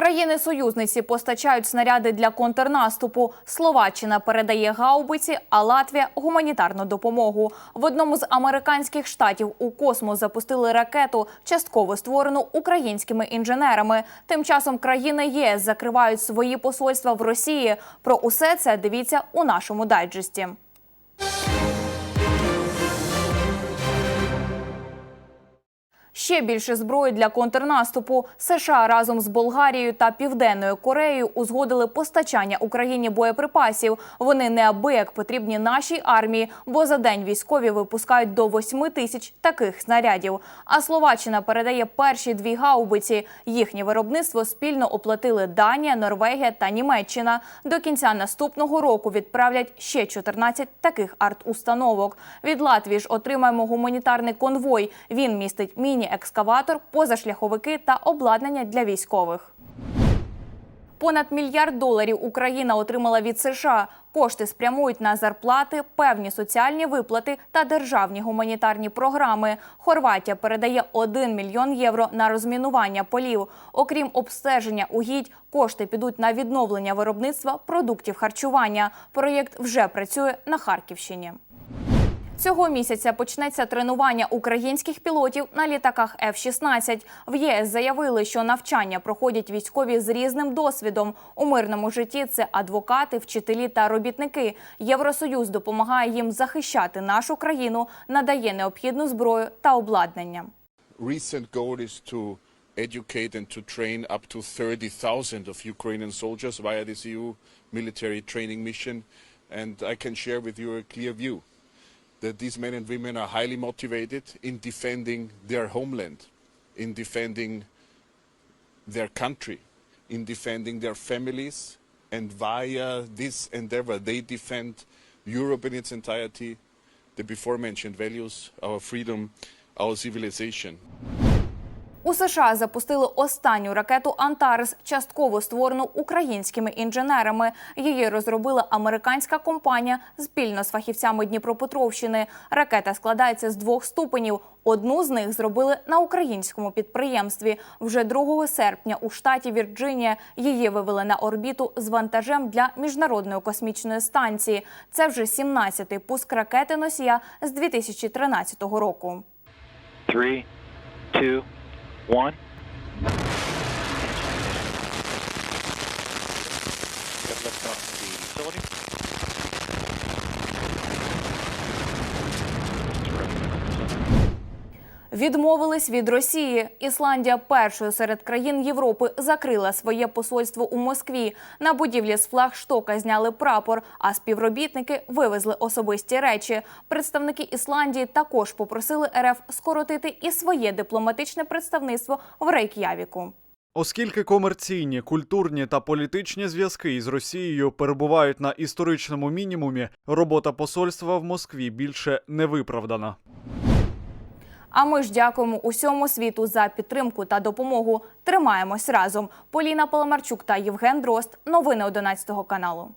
Країни-союзниці постачають снаряди для контрнаступу. Словаччина передає гаубиці, а Латвія гуманітарну допомогу. В одному з американських штатів у космос запустили ракету, частково створену українськими інженерами. Тим часом країни ЄС закривають свої посольства в Росії. Про усе це дивіться у нашому дайджесті. Ще більше зброї для контрнаступу. США разом з Болгарією та Південною Кореєю узгодили постачання Україні боєприпасів. Вони неабияк потрібні нашій армії, бо за день військові випускають до 8 тисяч таких снарядів. А Словаччина передає перші дві гаубиці. Їхнє виробництво спільно оплатили Данія, Норвегія та Німеччина. До кінця наступного року відправлять ще 14 таких арт-установок. Від Латвії ж отримаємо гуманітарний конвой. Він містить міні-екскаватор, позашляховики та обладнання для військових. Понад мільярд доларів Україна отримала від США. Кошти спрямують на зарплати, певні соціальні виплати та державні гуманітарні програми. Хорватія передає 1 мільйон євро на розмінування полів. Окрім обстеження угідь, кошти підуть на відновлення виробництва продуктів харчування. Проєкт вже працює на Харківщині. Цього місяця почнеться тренування українських пілотів на літаках F-16. В ЄС заявили, що навчання проходять військові з різним досвідом. У мирному житті це адвокати, вчителі та робітники. Євросоюз допомагає їм захищати нашу країну, надає необхідну зброю та обладнання. educate and to train up to 30,000 of Ukrainian soldiers via this EU military training mission. And I can share with you a clear view that these men and women are highly motivated in defending their homeland, in defending their country, in defending their families. And via this endeavor, they defend Europe in its entirety, the before mentioned values, our freedom, our civilization. У США запустили останню ракету Антарес, частково створену українськими інженерами. Її розробила американська компанія спільно з фахівцями Дніпропетровщини. Ракета складається з двох ступенів. Одну з них зробили на українському підприємстві. Вже 2 серпня у штаті Вірджинія її вивели на орбіту з вантажем для міжнародної космічної станції. Це вже 17-й пуск ракети носія з 2013 року. Three, two, one. Off the facility. Відмовились від Росії. Ісландія першою серед країн Європи закрила своє посольство у Москві. На будівлі з флагштока зняли прапор, а співробітники вивезли особисті речі. Представники Ісландії також попросили РФ скоротити і своє дипломатичне представництво в Рейк'явіку. Оскільки комерційні, культурні та політичні зв'язки із Росією перебувають на історичному мінімумі, робота посольства в Москві більше не виправдана. А ми ж дякуємо усьому світу за підтримку та допомогу. Тримаємось разом. Поліна Паламарчук та Євген Дрозд. Новини 11 каналу.